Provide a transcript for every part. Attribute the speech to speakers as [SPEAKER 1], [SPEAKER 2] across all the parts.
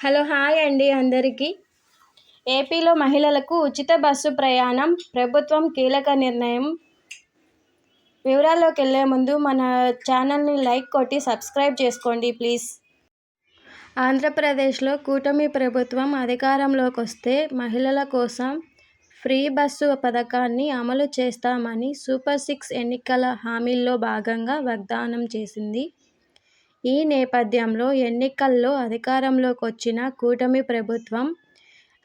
[SPEAKER 1] Hello hi అండి అందరికీ. ఏపీలో మహిళలకు ఉచిత బస్సు ప్రయాణం ప్రభుత్వం కీలక నిర్ణయం. వివరాల్లోకి వెళ్ళే ముందు మన ఛానల్ని లైక్ కొట్టి సబ్స్క్రైబ్ చేసుకోండి ప్లీజ్. ఆంధ్రప్రదేశ్లో కూటమి ప్రభుత్వం అధికారంలోకి వస్తే మహిళల కోసం ఫ్రీ బస్సు పథకాన్ని అమలు చేస్తామని సూపర్ సిక్స్ ఎన్నికల హామీల్లో భాగంగా వాగ్దానం చేసింది ఈ నేపథ్యంలో ఎన్నికల్లో అధికారంలోకి వచ్చిన కూటమి ప్రభుత్వం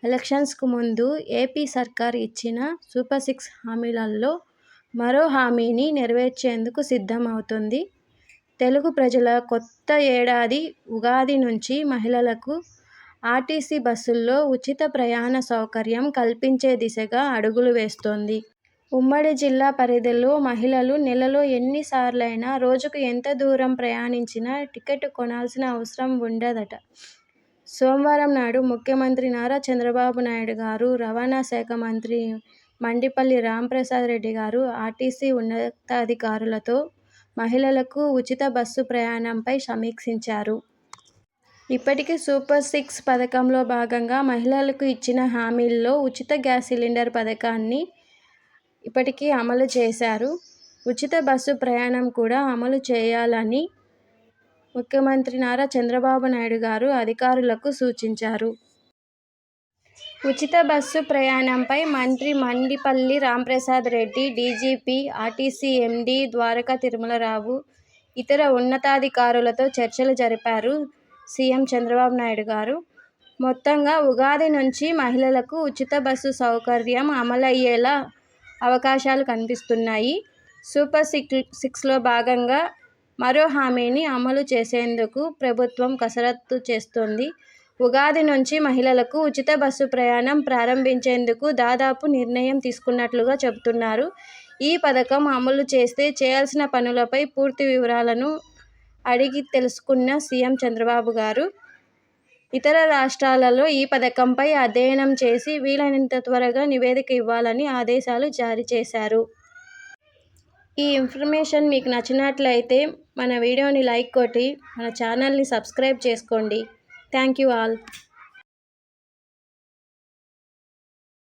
[SPEAKER 1] ఎలక్షన్స్కు ముందు ఏపీ సర్కార్ ఇచ్చిన సూపర్ సిక్స్ హామీలలో మరో హామీని నెరవేర్చేందుకు సిద్ధమవుతుంది. తెలుగు ప్రజల కొత్త ఏడాది ఉగాది నుంచి మహిళలకు ఆర్టీసీ బస్సుల్లో ఉచిత ప్రయాణ సౌకర్యం కల్పించే దిశగా అడుగులు వేస్తోంది. ఉమ్మడి జిల్లా పరిధిలో మహిళలు నెలలో ఎన్ని సార్లైనా రోజుకు ఎంత దూరం ప్రయాణించినా టికెట్ కొనాల్సిన అవసరం ఉండదట. సోమవారం నాడు ముఖ్యమంత్రి నారా చంద్రబాబు నాయుడు గారు రవాణా శాఖ మంత్రి మండిపల్లి రాంప్రసాద్ రెడ్డి గారు ఆర్టీసీ ఉన్నతాధికారులతో మహిళలకు ఉచిత బస్సు ప్రయాణంపై సమీక్షించారు. ఇప్పటికే సూపర్ సిక్స్ పథకంలో భాగంగా మహిళలకు ఇచ్చిన హామీల్లో ఉచిత గ్యాస్ సిలిండర్ పథకాన్ని ఇప్పటికీ అమలు చేశారు. ఉచిత బస్సు ప్రయాణం కూడా అమలు చేయాలని ముఖ్యమంత్రి నారా చంద్రబాబు నాయుడు గారు అధికారులకు సూచించారు. ఉచిత బస్సు ప్రయాణంపై మంత్రి Mandipalli Ramprasad Reddy DGP RTC MD Dwaraka Tirumalarao ఇతర ఉన్నతాధికారులతో చర్చలు జరిపారు సీఎం చంద్రబాబు నాయుడు గారు. మొత్తంగా ఉగాది నుంచి మహిళలకు ఉచిత బస్సు సౌకర్యం అమలయ్యేలా అవకాశాలు కనిపిస్తున్నాయి. సూపర్ సిక్ సిక్స్లో భాగంగా మరో హామీని అమలు చేసేందుకు ప్రభుత్వం కసరత్తు చేస్తోంది. ఉగాది నుంచి మహిళలకు ఉచిత బస్సు ప్రయాణం ప్రారంభించేందుకు దాదాపు నిర్ణయం తీసుకున్నట్లుగా చెబుతున్నారు. ఈ పథకం అమలు చేస్తే చేయాల్సిన పనులపై పూర్తి వివరాలను అడిగి తెలుసుకున్న సీఎం చంద్రబాబు గారు ఇతర రాష్ట్రాలలో ఈ పథకంపై అధ్యయనం చేసి వీలైనంత త్వరగా నివేదిక ఇవ్వాలని ఆదేశాలు జారీ చేశారు. ఈ ఇన్ఫర్మేషన్ మీకు నచ్చినట్లయితే మన వీడియోని లైక్ కొట్టి మన ఛానల్ని సబ్స్క్రైబ్ చేసుకోండి. Thank you all.